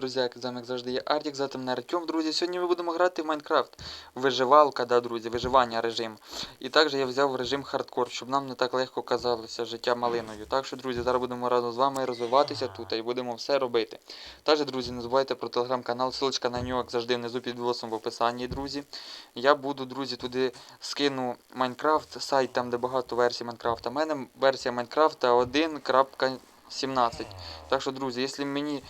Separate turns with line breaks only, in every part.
друзі, з вами як завжди є Артік, звати мене Артем, друзі. Сьогодні ми будемо грати в Майнкрафт. Виживалка, да, друзі, виживання режим. І також я взяв режим хардкор, щоб нам не так легко казалося життя малиною. Так що, друзі, зараз будемо разом з вами розвиватися тут і будемо все робити. Також, друзі, не забувайте про телеграм-канал, ссылочка на нього, як завжди, внизу під відосом в описанні, друзі. Я буду, друзі, туди скину Майнкрафт, сайт там, де багато версій Майнкрафта. У мене версія Майнкрафта 1.17. Так що, друзі, якщо мені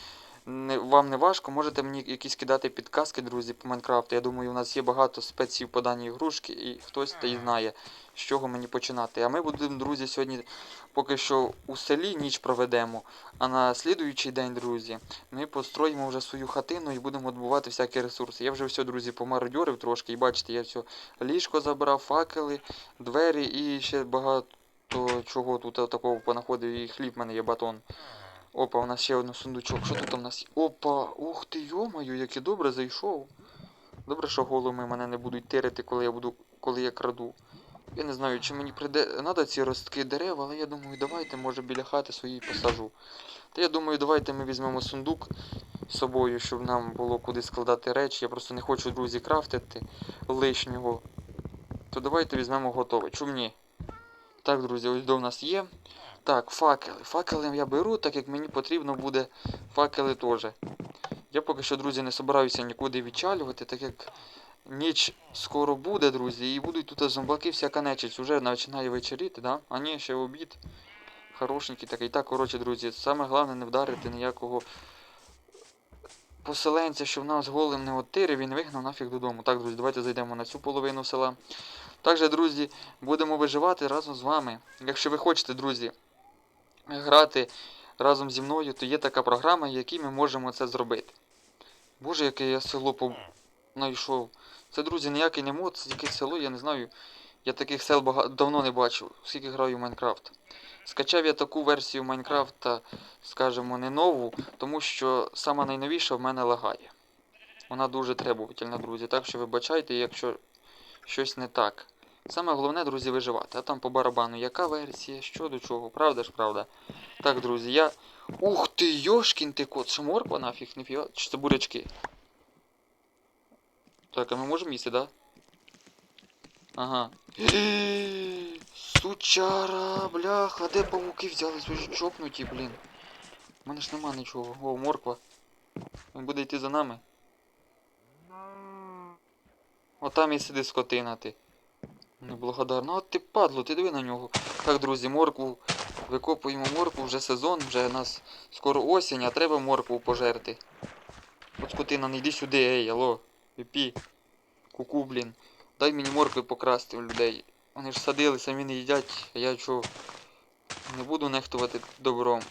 не, вам не важко, можете мені якісь кидати підказки, друзі, по Майнкрафту. Я думаю, у нас є багато спеців по даній ігрушки, і хтось та й знає, з чого мені починати. А ми будемо, друзі, сьогодні поки що у селі ніч проведемо. А на слідуючий день, друзі, ми построїмо вже свою хатину і будемо добувати всякі ресурси. Я вже все, друзі, помародьорив трошки, і бачите, я все ліжко забрав, факели, двері і ще багато чого тут такого понаходив. І хліб в мене є батон. Опа, у нас ще один сундучок. Що тут у нас? Опа! Ух ти, йомаю, як я добре зайшов. Добре, що голими мене не будуть тирити, коли я буду, коли я краду. Я не знаю, чи мені прийде. Надо ці ростки дерев, але я думаю, давайте, може, біля хати своїй посажу. Та я думаю, давайте ми візьмемо сундук з собою, щоб нам було куди складати речі. Я просто не хочу, друзі, крафтити лишнього. То давайте візьмемо готове. Чому ні? Так, друзі, ось до нас є. Так, факели. Факели я беру, так як мені потрібно буде факели теж. Я поки що, друзі, не собираюся нікуди відчалювати, так як ніч скоро буде, друзі, і будуть тут зомбаки, всяка нечисть. Уже починає вечеріти, да? А ні, ще обід. Хорошенький такий. Так, коротше, друзі, саме головне не вдарити ніякого поселенця, що в нас голим не оттирив, він вигнав нафіг додому. Так, друзі, давайте зайдемо на цю половину села. Також, друзі, будемо виживати разом з вами. Якщо ви хочете, друзі, грати разом зі мною, то є така програма, в якій ми можемо це зробити. Боже, яке я село по... знайшов. Це, друзі, ніякий не мод, це якесь село, я не знаю. Я таких сел бага... давно не бачив, скільки граю в Майнкрафт. Скачав я таку версію Майнкрафта, скажімо, не нову, тому що сама найновіша в мене лагає. Вона дуже требовательна, друзі. Так що вибачайте, якщо щось не так. Саме головне, друзі, виживати. А там по барабану, яка версія, що до чого, правда ж, правда? Так, друзі, я. Ух ти, йошкін ти кот, що морква нафіг, ніфіга. Чи це бурячки? Так, а ми можемо їсти, да? Ага. Сучара, бляха, де павуки взялись? Ви ж чокнуті, блін. У мене ж нема нічого. О, морква. Він буде йти за нами. Отам і сиди скотина ти. Неблагодарно. От ти падло, ти диви на нього. Так, друзі, моркву. Викопуємо моркву, вже сезон, вже у нас скоро осінь, а треба моркву пожерти. От скотина, не йди сюди, ей, алло. Піпі. Куку, блін. Дай мені моркви покрасти у людей. Вони ж садили, самі не їдять, а я чого? Не буду нехтувати добром.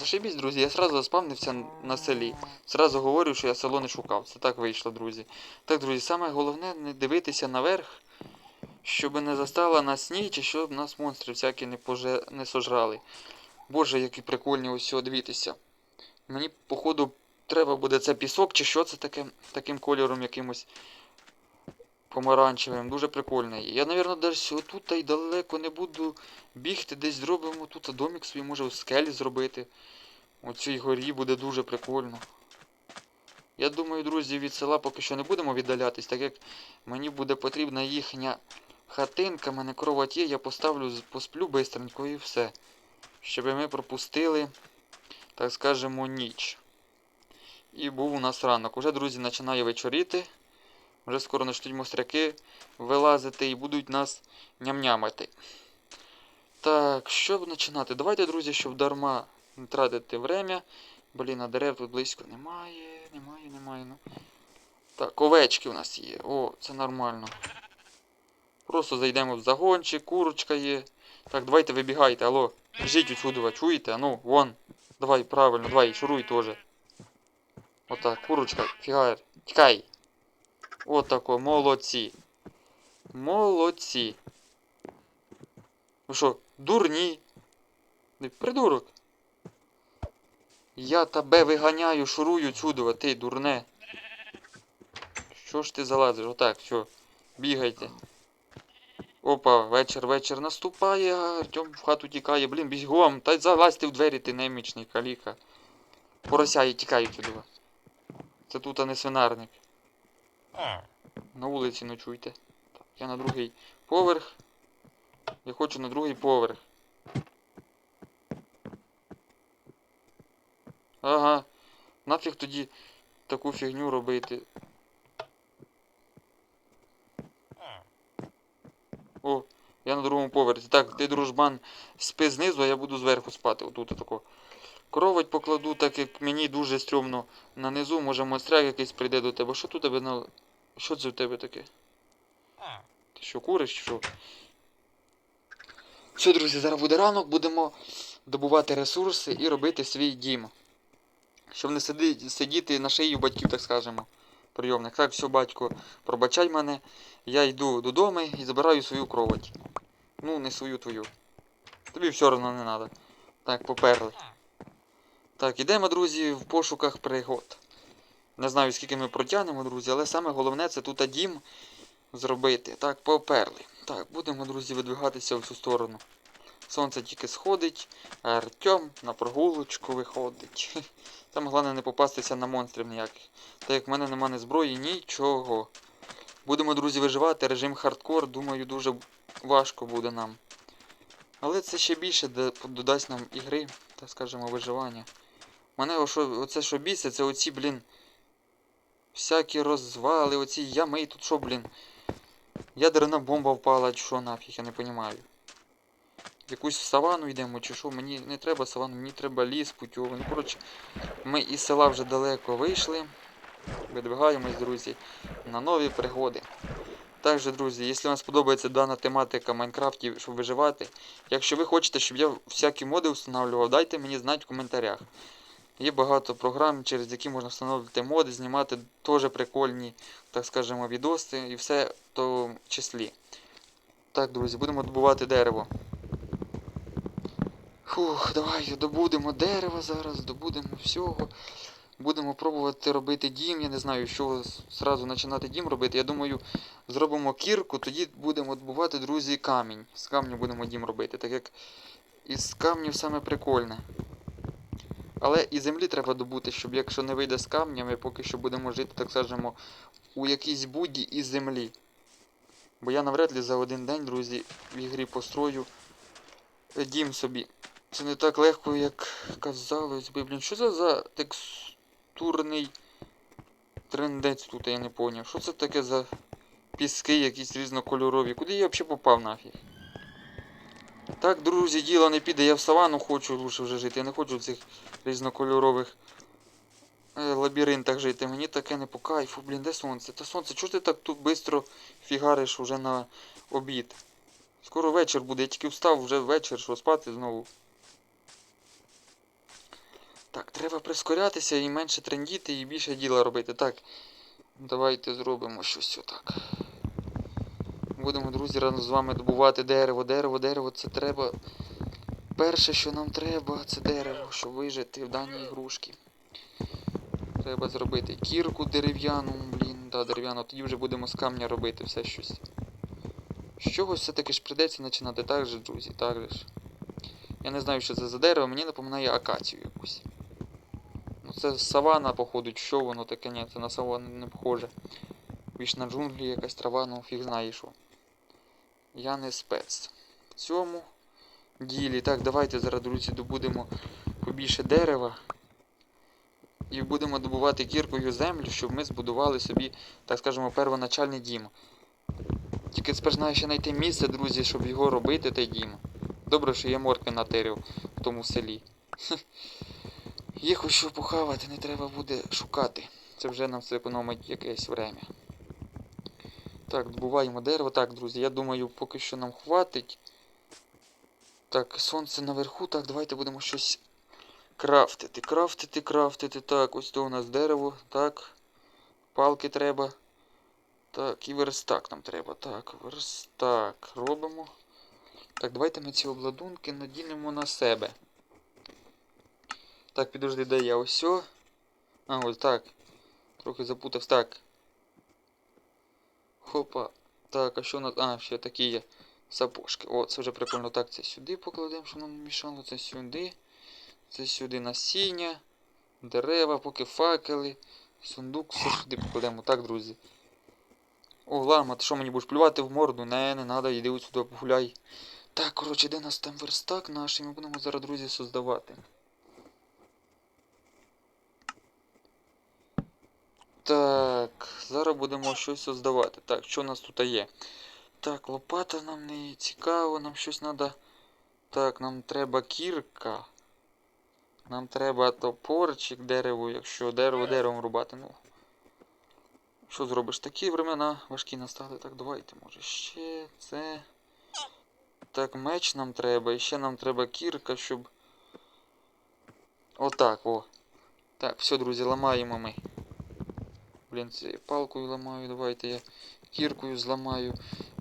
Зашибісь, друзі, я сразу заспавнився на селі. Сразу говорю, що я село не шукав. Це так вийшло, друзі. Так, друзі, саме головне не дивитися наверх, щоб не застала нас ніч, і щоб нас монстри всякі не поже... не сожрали. Боже, які прикольні ось дивіться. Мені, походу, треба буде це пісок, чи що це таке, таким кольором якимось помаранчевим. Дуже прикольний. Я, мабуть, десь отут й далеко не буду бігти, десь зробимо тут домик свій, може в скелі зробити. У цій горі буде дуже прикольно. Я думаю, друзі, від села поки що не будемо віддалятись, так як мені буде потрібна їхня хатинка, мене кровать є, я поставлю, посплю бистренько і все. Щоб ми пропустили, так скажемо, ніч. І був у нас ранок. Уже, друзі, починає вечоріти. Вже скоро почнуть мостряки вилазити і будуть нас ням-нямити. Так, що починати? Давайте, друзі, щоб дарма не тратити время. Блін, а дерев тут близько немає, немає, немає. Ну. Так, овечки у нас є. О, це нормально. Просто зайдемо в загончик, курочка є. Так, давайте вибігайте, алло. Біжіть отсюди, ви чуєте? Ну, вон. Давай, правильно, давай, шуруй теж. Отак, курочка, фігар. Тікай. Отако, молодці. Молодці. Ви що, дурні? Не придурок. Я тебе виганяю, шурую сюди, ти дурне. Що ж ти залазиш? Отак, що? Бігайте. Опа, вечір, вечір наступає, Артем в хату тікає, блін, бігом, та й залазьте в двері, ти немічний каліка. Поросяї тікають сюди. Це тут, а не свинарник. На вулиці ночуйте. Я на другий поверх. Я хочу на другий поверх. Ага. Нафіг тоді таку фігню робити. О, я на другому поверсі. Так, ти, дружбан, спи знизу, а я буду зверху спати. Отут тако. Кровать покладу, так як мені дуже стрьомно нанизу, може монстряк якийсь прийде до тебе. Що тут тебе на. Що це в тебе таке? Ти що, куриш що? Все, друзі, зараз буде ранок, будемо добувати ресурси і робити свій дім. Щоб не сидіти на шиї батьків, так скажемо. Прийомник. Так, все, батько, пробачай мене. Я йду додому і забираю свою кровать. Ну, не свою твою. Тобі все одно не треба. Так, поперли. Так, ідемо, друзі, в пошуках пригод. Не знаю, скільки ми протягнемо, друзі, але саме головне це тут дім зробити. Так, поперли. Так, будемо, друзі, видвигатися в цю сторону. Сонце тільки сходить, а Артем на прогулочку виходить. Там головне не попастися на монстрів ніяких. Так як в мене нема ні зброї, нічого. Будемо, друзі, виживати. Режим хардкор, думаю, дуже важко буде нам. Але це ще більше додасть нам ігри, так скажемо, виживання. Мене ошо- оце що бісить, це оці, блін. Всякі розвали, оці ями, і тут що, блін. Ядерна бомба впала, чи що нафіг, я не розумію. В якусь савану йдемо, чи що, мені не треба савану, мені треба ліс путьовий. Ну, коротше, ми із села вже далеко вийшли. Видвигаємось, друзі, на нові пригоди. Також, друзі, якщо вам сподобається дана тематика Майнкрафті, щоб виживати, якщо ви хочете, щоб я всякі моди встановлював, дайте мені знати в коментарях. Є багато програм, через які можна встановлювати моди, знімати теж прикольні, так скажемо, відоси і все в тому числі. Так, друзі, будемо добувати дерево. Фух, давай добудемо дерева зараз, добудемо всього. Будемо пробувати робити дім. Я не знаю, що зразу починати дім робити. Я думаю, зробимо кірку, тоді будемо добувати, друзі, камінь. З камню будемо дім робити, так як із камнів саме прикольне. Але і землі треба добути, щоб якщо не вийде з камня, ми поки що будемо жити, так скажемо, у якійсь буді із землі. Бо я навряд ли за один день, друзі, в ігрі построю дім собі. Це не так легко, як казалось би. Блін, що це за текстурний трендець тут, я не поняв. Що це таке за піски якісь різнокольорові? Куди я взагалі попав нафіг? Так, друзі, діло не піде, я в савану хочу лучше вже жити. Я не хочу в цих різнокольорових е, лабіринтах жити. Мені таке не по кайфу, блін, де сонце? Та сонце, чого ти так тут швидко фігариш уже на обід? Скоро вечір буде, я тільки встав, вже вечір, що спати знову. Так, треба прискорятися і менше трендіти і більше діла робити. Так, давайте зробимо щось отак. Будемо, друзі, разом з вами добувати дерево, дерево, дерево, це треба. Перше, що нам треба, це дерево, щоб вижити в даній ігрушці. Треба зробити кірку дерев'яну, блін, да, дерев'яну, тоді вже будемо з камня робити все щось. З чогось все-таки ж прийдеться починати так же, друзі, так же ж. Я не знаю, що це за дерево, мені напоминає акацію якусь. Ну це савана, походу, що воно таке, ні, це на савану не похоже. Більш на джунглі якась трава, ну фіг знає що. Я не спец. В цьому ділі. Так, давайте зараз, друзі, добудемо побільше дерева. І будемо добувати кіркою землю, щоб ми збудували собі, так скажемо, первоначальний дім. Тільки тепер знаю ще знайти місце, друзі, щоб його робити, той дім. Добре, що я моркви натерів в тому селі. Є хоч що похавати, не треба буде шукати. Це вже нам зекономить якесь время. Так, добуваємо дерево. Так, друзі, я думаю, поки що нам хватить. Так, сонце наверху. Так, давайте будемо щось крафтити. Крафтити, крафтити. Так, ось то у нас дерево. Так. Палки треба. Так, і верстак нам треба. Так, верстак робимо. Так, давайте ми ці обладунки надінемо на себе. Так, підожди, де я ось. А, ось так. Трохи запутався. Так. Хопа. Так, а що у нас. А, ще такі є сапожки. О, це вже прикольно. Так, це сюди покладемо, щоб нам не мішало. Це сюди. Це сюди насіння. Дерева, поки факели, сундук, все сюди покладемо. Так, друзі. О, лама, ти що мені будеш плювати в морду? Не, не надо, йди от сюди погуляй. Так, коротше, де нас там верстак наш, і ми будемо зараз, друзі, создавати. Так, зараз будемо щось создавати. Так, що у нас тут є? Так, лопата нам не цікаво, нам щось треба. Так, нам треба кірка. Нам треба топорчик дерево, якщо дерево деревом рубати. Ну. Що зробиш? Такі времена важкі настали. Так, давайте, може, ще це. Так, меч нам треба, і ще нам треба кірка, щоб. Отак, о. Так, все, друзі, ламаємо ми. Блін, палкою ламаю, давайте я кіркою зламаю.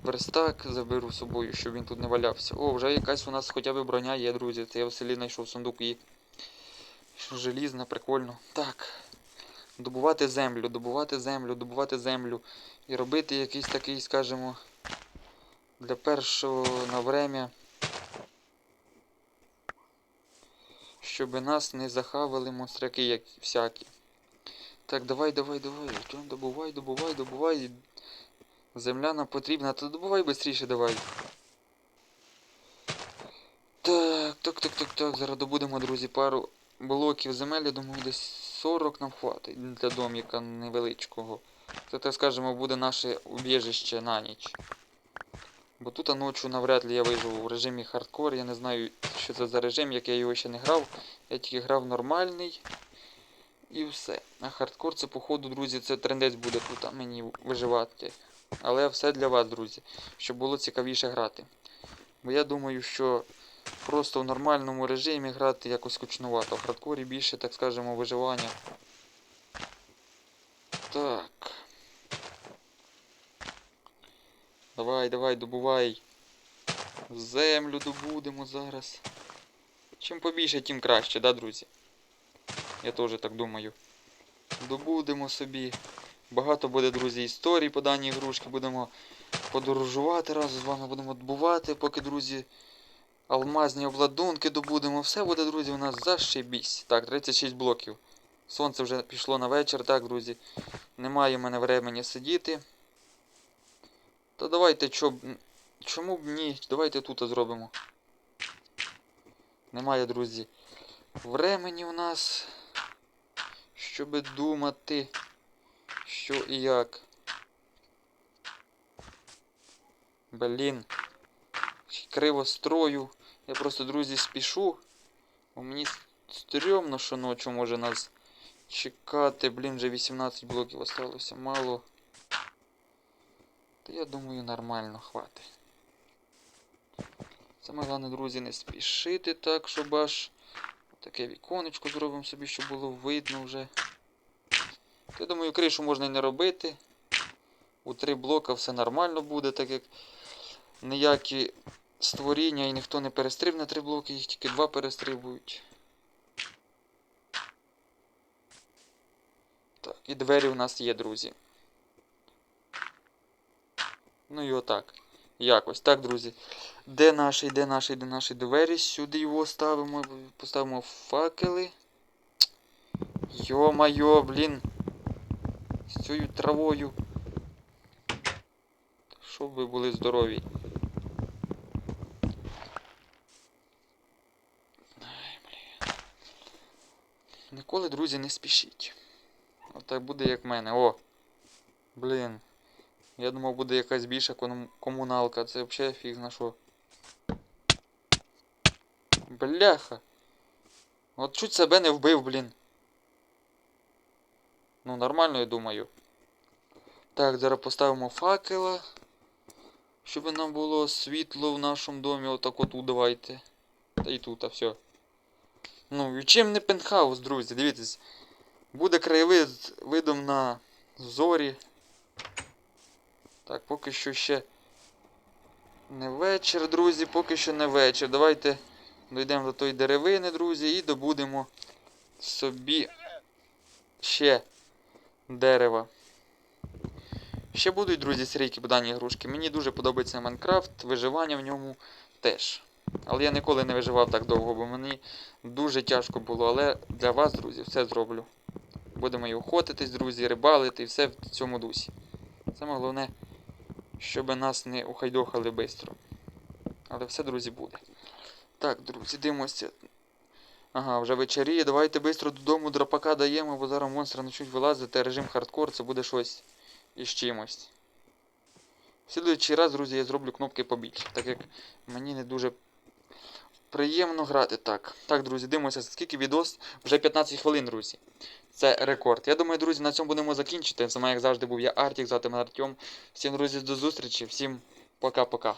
Верстак заберу з собою, щоб він тут не валявся. О, вже якась у нас хоча б броня є, друзі. Це я в селі знайшов сундук і. Желізна, прикольно. Так. Добувати землю, добувати землю, добувати землю. І робити якийсь такий, скажімо, для першого на время. Щоб нас не захавали монстряки як всякі. Так, давай, давай, давай. Добувай, добувай, добувай. Земля нам потрібна, то добувай швидше давай. Так, так, так, так, так. Зараз добудемо, друзі, пару блоків земель, я думаю, десь 40 нам хватить для доміка невеличкого. Це, так скажемо, буде наше убіжище на ніч. Бо тут ночі навряд ли я виживу в режимі хардкор. Я не знаю, що це за режим, як я його ще не грав. Я тільки грав нормальний. І все. А хардкор це, походу, друзі, це трендець буде тут мені виживати. Але все для вас, друзі, щоб було цікавіше грати. Бо я думаю, що просто в нормальному режимі грати якось скучнувато. В хардкорі більше, так скажемо, виживання. Так. Давай, давай, добувай. Землю добудемо зараз. Чим побільше, тим краще, да, друзі? Я теж так думаю. Добудемо собі. Багато буде, друзі, історій по даній ігрушці. Будемо подорожувати разом з вами, будемо добувати, поки, друзі, алмазні обладунки добудемо. Все буде, друзі, у нас зашибісь. Так, 36 блоків. Сонце вже пішло на вечір, так, друзі. Немає в мене времени сидіти. Та давайте чо б. Чому б ні? Давайте тут зробимо. Немає, друзі. Времені у нас. Щоб думати, що і як. Блін. Криво строю. Я просто, друзі, спішу. Бо мені стрьомно, що ночі може нас чекати. Блін, вже 18 блоків осталося. Мало. Та я думаю, нормально хватить. Саме головне, друзі, не спішити так, щоб аж таке віконечко зробимо собі, щоб було видно вже. Я думаю, кришу можна і не робити. У три блока все нормально буде, так як ніякі створіння і ніхто не перестрибне три блоки, їх тільки два перестрибують. Так, і двері у нас є, друзі. Ну і отак. Якось. Так, друзі. Де наші, де наші, де наші двері? Сюди його ставимо. Поставимо факели. Йо-майо, блін. З цією травою. Щоб ви були здорові. Ай, блін. Ніколи, друзі, не спішіть. Отак буде як в мене. О! Блін. Я думав, буде якась більша комуналка. Це взагалі фіг на що. Бляха. От чуть себе не вбив, блін. Ну, нормально, я думаю. Так, зараз поставимо факела. Щоб нам було світло в нашому домі. Отак отут давайте. Та і тут, а все. Ну, і чим не пентхаус, друзі, дивіться. Буде краєвид видом на зорі. Так, поки що ще не вечір, друзі, поки що не вечір. Давайте дійдемо до тої деревини, друзі, і добудемо собі ще дерева. Ще будуть, друзі, серійки по даній ігрушки. Мені дуже подобається Майнкрафт, виживання в ньому теж. Але я ніколи не виживав так довго, бо мені дуже тяжко було. Але для вас, друзі, все зроблю. Будемо і охотитись, друзі, рибалити і все в цьому дусі. Саме головне, щоб нас не ухайдохали швидко. Але все, друзі, буде. Так, друзі, дивимося. Ага, вже вечеріє. Давайте швидко додому драпака даємо, бо зараз монстри почнуть вилазити. Режим хардкор, це буде щось із чимось. В слідуючий раз, друзі, я зроблю кнопки побільше, так як мені не дуже приємно грати так. Так, друзі, дивимося, скільки відос. Вже 15 хвилин, друзі. Це рекорд. Я думаю, друзі, на цьому будемо закінчити. Вами, як завжди, був я Артік, звати мене Артем. Всім, друзі, до зустрічі, всім пока-пока.